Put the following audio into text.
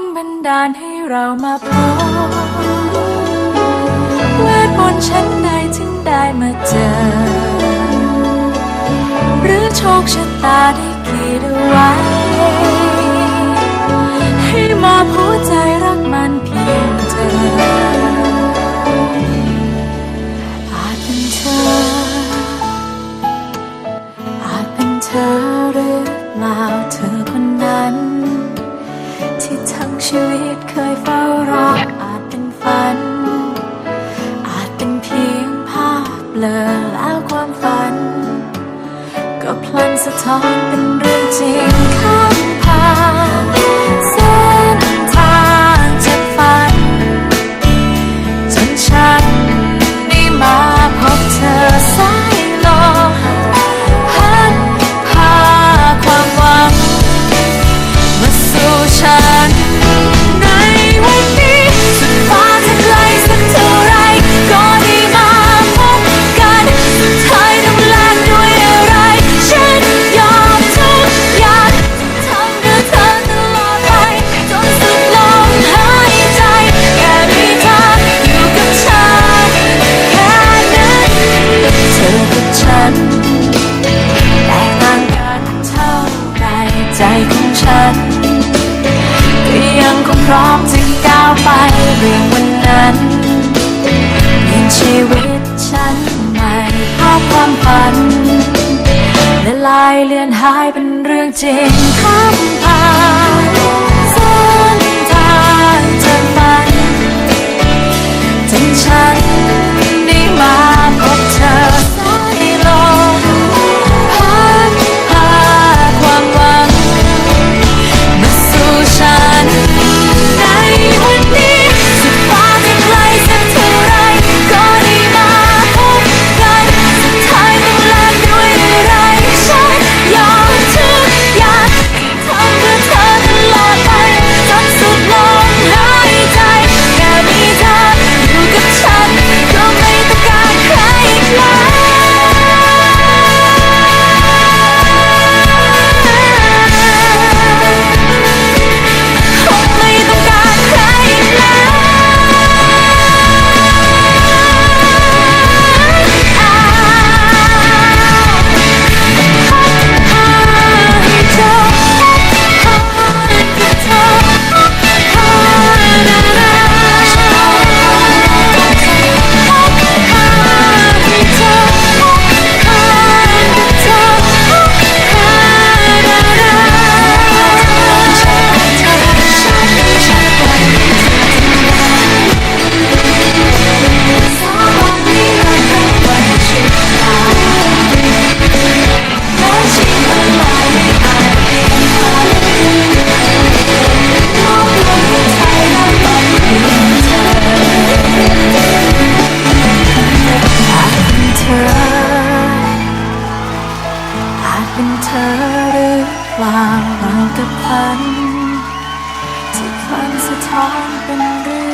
นบันดาลให้เรามาพบเวทมนต์ชั้นใดถึงได้มาเจอ หรือโชคชะตาได้ขีดเอาไว้ ให้มอบหัวใจรักมันเพียงเธอ อาจเป็นเธอ อาจเป็นเธอหรือเปล่าเธอคน ชีวิตเคยเฝ้ารออาจเป็นฝัน อาจเป็นเพียงภาพเลอแล้วความฝัน ก็พลันสะท้อนเป็นเรื่องจริงค่ะ พร้อมจะก้าวไปเรื่องวันนั้นเปลี่ยนชีวิตฉันใหม่ภาพความฝันและลายเลือนหายเป็นเรื่องจริงข้ามผ่าน จเป็นเธอหรือเปล่ามันกับพัน ที่ความสะท้อนเป็นเรื่อง